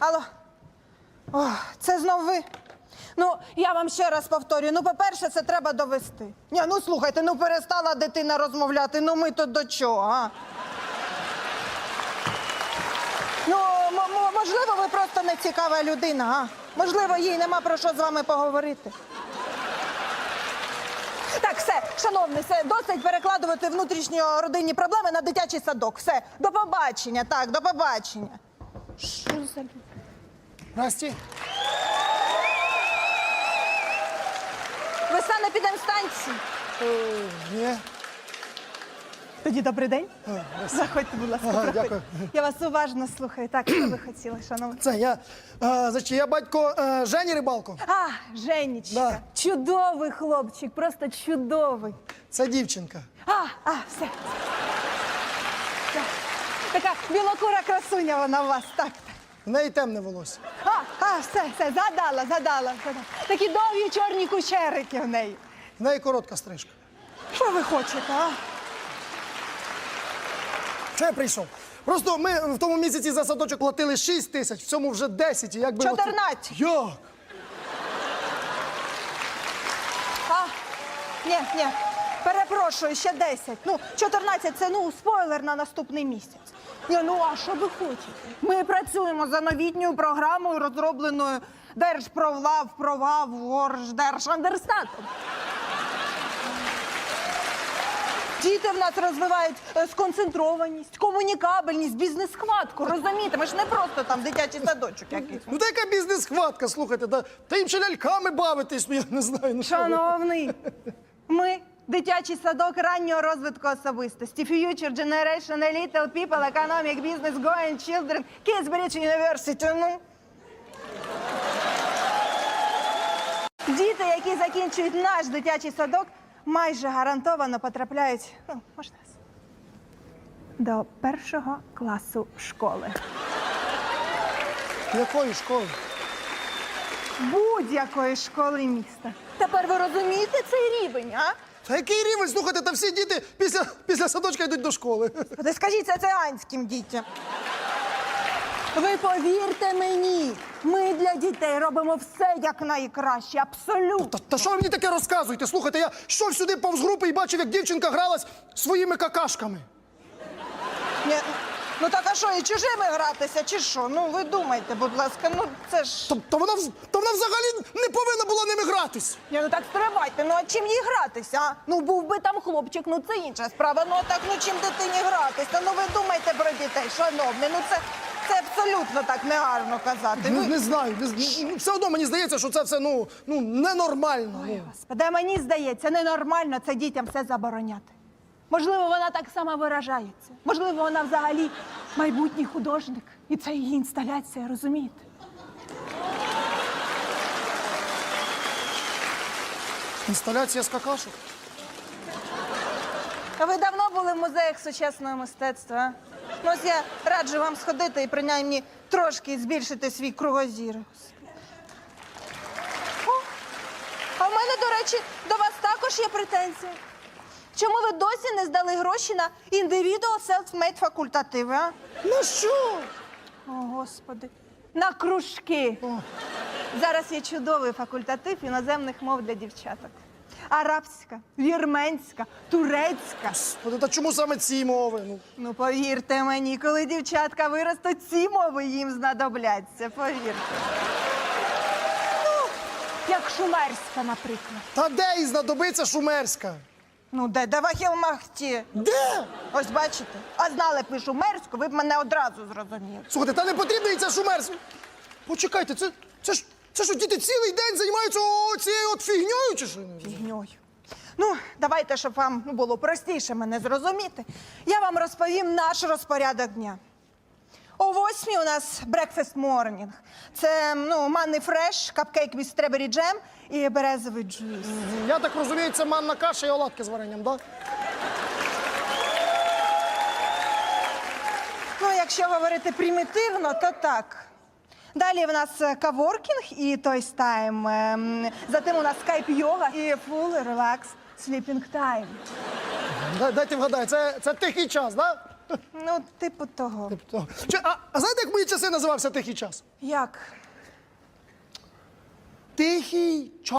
Алло. О, це знов ви. Ну, я вам ще раз повторюю. Ну, по-перше, це треба довести. Ні, ну слухайте, ну перестала дитина розмовляти. Ну ми тут до чого, а? Ну, можливо, ви просто не цікава людина, а? Можливо, їй нема про що з вами поговорити. Так, все, шановний, все, досить перекладувати внутрішньо родинні проблеми на дитячий садок. Все, до побачення, так, до побачення. Що за люди? Насті, Ви саме підемо з станції. е, ні. Тоді добрий день. Заходьте, будь ласка, Ага, проходьте. дякую. Я вас уважно слухаю. Так, що ви хотіли, шановні? Це я. Е, значить, я батько е, Жені Рибалко. А, Женечка, Да. чудовий хлопчик, просто чудовий. Це дівчинка. А, а, все. Так. Така білокура красуня вона у вас, так. В неї темне волосся. А, а, все, все, задала, задала, задала. Такі довгі чорні кучерики в неї. В неї коротка стрижка. Що ви хочете, а? Що я прийшов? Просто ми в тому місяці за садочок платили 6 тисяч, в цьому вже 10. І якби оце- 14. Як? А? Ні, ні. Перепрошую, ще 10. Ну, 14 це ну спойлер на наступний місяць. Ні, ну а що ви хочете? Ми працюємо за новітньою програмою, розробленою Держпровлав, Провав, Держандерстатом. Діти в нас розвивають е, сконцентрованість, комунікабельність, бізнес-хватку. Розумієте, ми ж не просто там дитячий садочок якийсь. Ну та яка бізнес-хватка, слухайте, да, та їм ще ляльками бавитись, ну я не знаю. Ну, що ви. Шановний, ми дитячий садок раннього розвитку особистості. Future Generation, Little People, Economic Business, Going Children, Kingsbridge University. Ну. Діти, які закінчують наш дитячий садок, майже гарантовано потрапляють ну, можна, до першого класу школи. Якої школи? Будь-якої школи міста. Тепер ви розумієте цей рівень, а? Та який рівень? Слухайте, та всі діти після, після садочка йдуть до школи. Ти скажіть це циганським дітям. Ви повірте мені, ми для дітей робимо все як найкраще, абсолютно. Та, та що ви мені таке розказуєте? Слухайте, я йшов сюди повз групи і бачив, як дівчинка гралась своїми какашками. Ні, ну так а що, і чужими гратися, чи що? Ну ви думайте, будь ласка, ну це ж. Та, та, вона, вз- та вона взагалі не повинна була ними гратись. Ні, ну так стривайте, ну а чим їй гратися? А? Ну був би там хлопчик, ну це інша справа. Ну а так, ну чим дитині гратися? Ну ви думайте про дітей, шановні, ну це, це абсолютно так негарно казати. Не, Ви- не знаю, не, з- ну, все одно мені здається, що це все ну, ну, ненормально. Ну. Господи, а мені здається, ненормально це дітям все забороняти. Можливо, вона так само виражається. Можливо, вона взагалі майбутній художник. І це її інсталяція, розумієте? Інсталяція з какашок. А ви давно були в музеях сучасного мистецтва? а? Ну, ось я раджу вам сходити і принаймні трошки збільшити свій кругозір. О, а в мене, до речі, до вас також є претензії. Чому ви досі не здали гроші на індивідуал self-made факультативи, а? Ну що? О, Господи. На кружки. Зараз є чудовий факультатив іноземних мов для дівчаток. Арабська, вірменська, турецька. Господи, та чому саме ці мови? Ну, Ну, повірте мені, коли дівчатка виростуть, ці мови їм знадобляться, повірте. Ну, як шумерська, наприклад. та де їй знадобиться шумерська? Ну, де Давахілмахті. Де? Ось бачите. А знали б ви шумерську, ви б мене одразу зрозуміли. Слухайте, та не потрібна їй ця шумерська. Почекайте, це, це ж це що, діти цілий день займаються о- цією от фігньою чи що? Фігньою. Ну, давайте, щоб вам ну, було простіше мене зрозуміти. Я вам розповім наш розпорядок дня. О восьмій у нас breakfast morning. Це ну, манний фреш, капкейк від стробері джем і березовий джус. Я так розумію, це манна каша і оладки з варенням, так? Ну, якщо говорити примітивно, то так. Далі в нас е, каворкінг і тойс тайм. ем, Затим у нас скайп йога і full relax sleeping time. Дайте вгадаю, це, це тихий час, так? Да? Ну, типу того. То- Чи- А, а знаєте, як мої часи називався тихий час? Як? Тихий час.